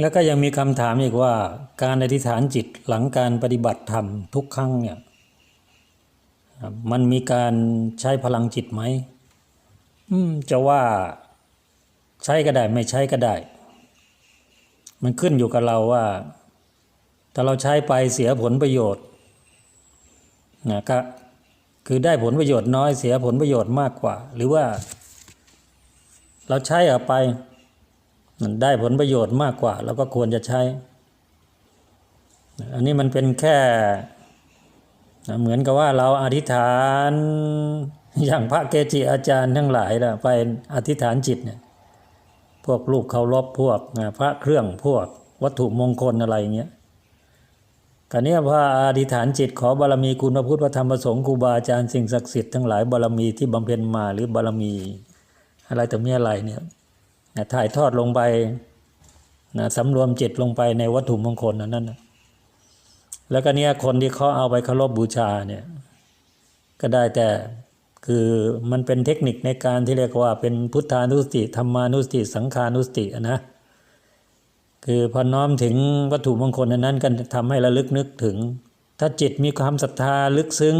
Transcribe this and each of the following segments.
แล้วก็ยังมีคำถามอีกว่า การอธิษฐานจิตหลังการปฏิบัติธรรมทุกครั้งเนี่ยมันมีการใช้พลังจิตไหมอืมจะว่าใช้ก็ได้ไม่ใช้ก็ได้ มันขึ้นอยู่กับเราว่า ถ้าเราใช้ไปเสียผลประโยชน์นะก็คือได้ผลประโยชน์น้อยเสียผลประโยชน์มากกว่า หรือว่า เราใช้ออกไป มันได้ผลประโยชน์มากกว่าเราก็ควรจะใช้ อันนี้มันเป็นแค่เหมือนกับว่าเราอธิษฐานอย่างพระเกจิอาจารย์ทั้งหลายนะไปอธิษฐานจิตเนี่ยพวกลูกเคารพพวกพระเครื่องพวกวัตถุมงคลอะไรอย่างเงี้ยกันนี้พระอธิษฐานจิตขอบารมีคุณพระพุทธพระธรรมพระสงฆ์ครูบาอาจารย์สิ่งศักดิ์สิทธิ์ทั้งหลายบารมีที่บำเพ็ญมาหรือบารมีอะไรแต่เมีอะไรเนี่ย นะถ่ายทอดลงไปนะสำรวมจิตลงไปในวัตถุมงคลอันนั้นนะแล้วก็เนี่ยคนที่เขาเอาไปเคารพบูชาเนี่ยก็ได้แต่คือมันเป็นเทคนิคในการที่เรียกว่าเป็นพุทธานุสติธรรมานุสติ สังขานุสตินะคือพอน้อมถึงวัตถุมงคลอันนั้นก็ทำให้ระลึกนึกถึง ถ้าจิตมีความศรัทธาลึกซึ้ง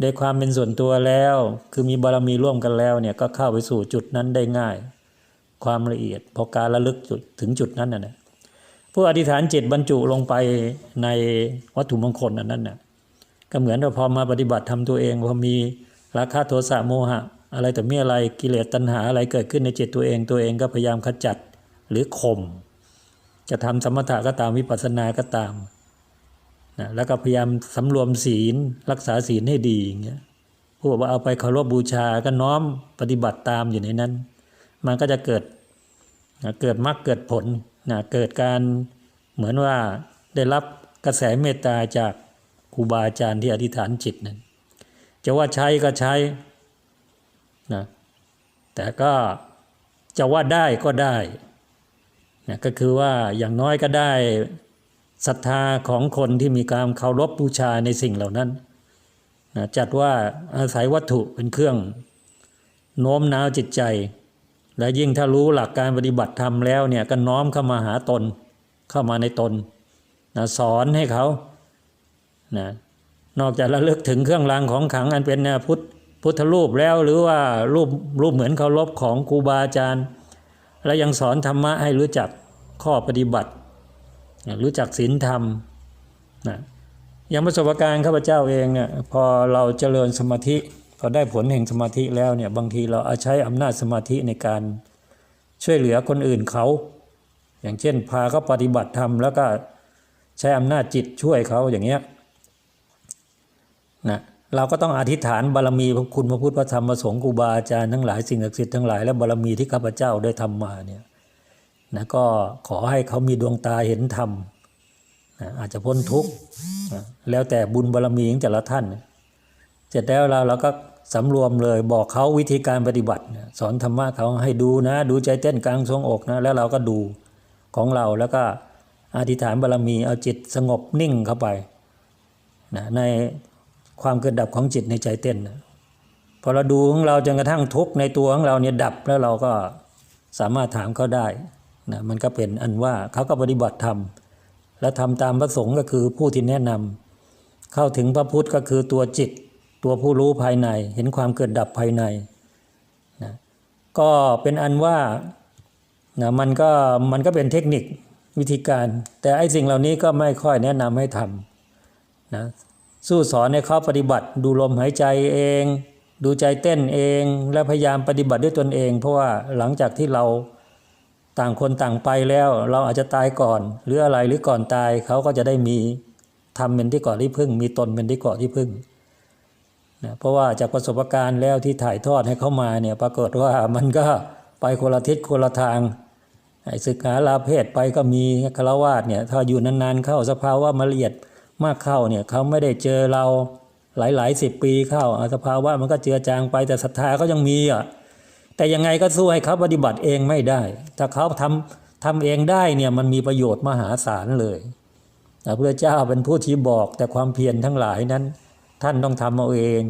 ในความเป็นส่วนตัวแล้ว คือมีบารมีร่วมกันแล้วเนี่ยก็เข้าไปสู่จุดนั้นได้ง่าย ความละเอียด พอการระลึกจุดถึงจุดนั้นน่ะนะผู้อธิษฐานจิตบรรจุลงไปในวัตถุมงคลอันนั้นน่ะก็เหมือนว่าพอมาปฏิบัติทำตัวเองพอมีราคะโทสะโมหะ อะไรแต่เมีอะไรกิเลสตัณหาอะไรเกิดขึ้นในจิตตัวเองตัวเองก็พยายามขจัดหรือข่มจะทำสมถะก็ตามวิปัสสนาก็ตามนะแล้วก็พยายามสำรวมศีลรักษาศีลให้ดีอย่างเงี้ยผู้บอกว่าเอาไปเคารพบูชาก็น้อมปฏิบัติตามอยู่ในนั้น มันก็จะเกิดเกิดมรรคเกิดผลนะเกิดการเหมือนว่าได้รับกระแสเมตตาจากครูบาอาจารย์ที่อธิษฐานจิตนั้น จะว่าใช้ก็ใช้นะแต่ก็จะว่าได้ก็ได้นะก็คือว่าอย่างน้อยก็ได้ศรัทธาของคนที่มีการเคารพบูชาในสิ่งเหล่านั้นนะจัดว่าอาศัยวัตถุเป็นเครื่องโน้มน้าวจิตใจ และยิ่งถ้ารู้หลักการปฏิบัติธรรมแล้วเนี่ยก็น้อมเข้ามาหาตนเข้ามาในตนนะสอนให้เขานะนอกจากระลึกถึงเครื่องรางของขลังอันเป็นพุทธพุทธรูปแล้วหรือว่ารูปรูปเหมือนเคารพของครูบาอาจารย์ และยังสอนธรรมะให้รู้จักข้อปฏิบัตินะรู้จักศีลธรรมนะอย่างประสบการณ์ข้าพเจ้าเองเนี่ยพอเราเจริญสมาธิ อได้ผลแห่งสมาธิแล้วเนี่ยบางทีเราอาใช้อำนาจสมาธิในการช่วยเหลือคนอื่นเขา อย่างเช่น พาเขาปฏิบัติธรรมแล้วก็ใช้อำนาจจิตช่วยเขาอย่างเงี้ยนะเราก็ต้องอธิษฐานบารมีพระคุณพระพุทธพระธรรมพระสงฆ์ครูบาอาจารย์ทั้งหลายสิ่งศักดิ์สิทธิ์ทั้งหลายและบารมีที่ข้าพเจ้าได้ทำมาเนี่ยนะก็ขอให้เขามีดวงตาเห็นธรรมนะอาจจะพ้นทุกข์นะแล้วแต่บุญบารมีของแต่ละท่าน เสร็จแล้วเราเราก็สำรวมเลยบอกเขาวิธีการปฏิบัติ สอนธรรมะเขาให้ดูนะ ดูใจเต้นกลางทรวงอกนะ แล้วเราก็ดูของเราแล้วก็อธิษฐานบารมีเอาจิตสงบนิ่งเข้าไปนะในความเกิดดับของจิตในใจเต้นนะพอเราดูของเราจนกระทั่งทุกในตัวของเราเนี่ยดับแล้วเราก็สามารถถามเขาได้นะมันก็เป็นอันว่าเขาก็ปฏิบัติธรรมและทำตามพระสงฆ์ก็คือผู้ที่แนะนำเข้าถึงพระพุทธก็คือตัวจิต ตัวผู้รู้ภายใน เห็นความเกิดดับภายในนะก็เป็นอันว่านะมันก็มันก็เป็นเทคนิควิธีการ แต่ไอ้สิ่งเหล่านี้ก็ไม่ค่อยแนะนำให้ทำนะสู้สอนให้เขาปฏิบัติดูลมหายใจเอง ดูใจเต้นเอง และพยายามปฏิบัติด้วยตนเอง เพราะว่าหลังจากที่เราต่างคนต่างไปแล้ว เราอาจจะตายก่อน หรืออะไรหรือก่อนตายเขาก็จะได้มีทำเป็นที่เกาะที่พึ่ง มีตนเป็นที่เกาะที่พึ่ง นะเพราะว่าจากประสบการณ์แล้วที่ถ่ายทอดให้เขามาเนี่ยปรากฏว่ามันก็ไปคนละทิศคนละทางไอ้ศึกษาลาเพศไปก็มีคารวาสเนี่ยถ้าอยู่นานๆเข้าสภาวะมาละเอียดมากเข้าเนี่ยเขาไม่ได้เจอเราหลายๆสิบปีเข้าสภาวะมันก็เจือจางไปแต่ศรัทธาเขายังมีอะแต่ยังไงก็สู้ให้เขาปฏิบัติเองไม่ได้ ถ้าเขาทำทำเองได้เนี่ยมันมีประโยชน์มหาศาลเลยพระพุทธเจ้าเป็นผู้ที่บอกแต่ความเพียรทั้งหลายนั้น ท่านต้องทำเอาเอง